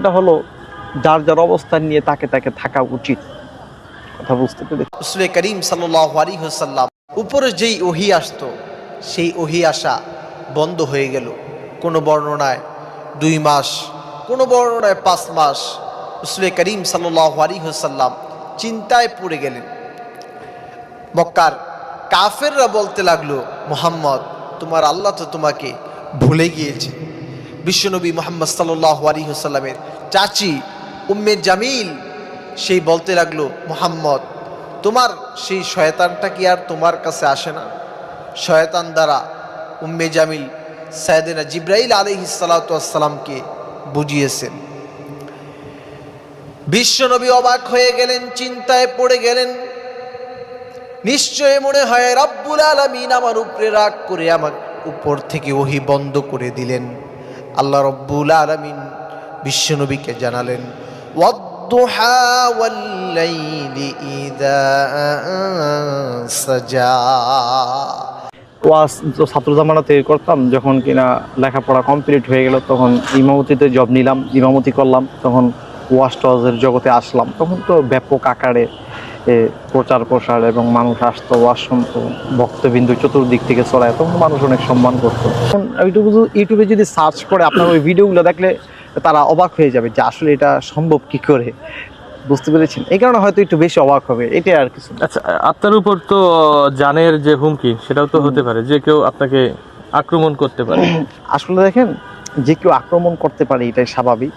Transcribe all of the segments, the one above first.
এটা হলো যার যার অবস্থান নিয়ে তাকে তাকে থাকা উচিত। কথা বুঝতে পেরেছি করিম সাল্লাহ আলী উপরে যেই ওহি আসতো, সেই ওহি আসা বন্ধ হয়ে গেল। কোনো বর্ণনায় দুই মাস, কোনো বর্ণনায় পাঁচ মাস রসুল করিম সাল্লাহ আলী হুসাল্লাম চিন্তায় পড়ে গেলেন। মক্কার কাফেররা বলতে লাগল, মোহাম্মদ, তোমার আল্লাহ তো তোমাকে ভুলে গিয়েছে। বিশ্বনবী মোহাম্মদ সাল্লাহ আলী হুসাল্লামের চাচি উম্মে জামিল সেই বলতে লাগল, মোহাম্মদ, তোমার সেই শয়তানটা কি আর তোমার কাছে আসে না? শয়তান দ্বারা উম্মে জামিল সায়দিনা জিব্রাইল আলহি সালাতামকে বুঝিয়েছেন। বিশ্বনবী অবাক হয়ে গেলেন, চিন্তায় পড়ে গেলেন। নিশ্চয় মনে হয়, রব্বুল আলমিন আমার উপরে রাগ করে আমার উপর থেকে ওহি বন্ধ করে দিলেন। আল্লাহ রব্বুল আলমিন বিশ্বনবীকে জানালেন তো ছাত্র জামানাতে করতাম, যখন কিনা লেখাপড়া কমপ্লিট হয়ে গেল, তখন ইমামতিতে জব নিলাম, ইমামতি করলাম, তখন ওয়াজ টওয়াজের জগতে আসলাম। তখন তো ব্যাপক আকারে প্রচার প্রসার এবং মানুষ আসতো ওয়াজ শুনতো ভক্তবিন্দু চতুর্দিক থেকে চড়ায় তখন মানুষ অনেক সম্মান করতো। এখন ইউটিউবে যদি- ইউটিউবে যদি সার্চ করে আপনার ওই ভিডিওগুলো দেখলে তারা অবাক হয়ে যাবে যে আসলে এটা সম্ভব কি করে। বুঝতে পেরেছেন? এই কারণে হয়তো একটু বেশি অবাক হবে এটাই আর কিছু আচ্ছা আপনার উপর তো জানের যে হুমকি সেটাও তো হতে পারে যে কেউ আপনাকে আক্রমণ করতে পারে। আসলে দেখেন যে কেউ আক্রমণ করতে পারে এটাই স্বাভাবিক।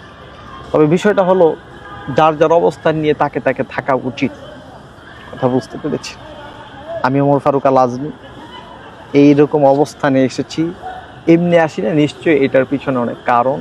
তবে বিষয়টা হলো যার যার অবস্থান নিয়ে তাকে তাকে থাকা উচিত। কথা বুঝতে পেরেছি। আমি ওমর ফারুক আল আজমি। এইরকম অবস্থানে এসেছি। এমনি আসি না, নিশ্চয়ই এটার পিছনে অনেক কারণ।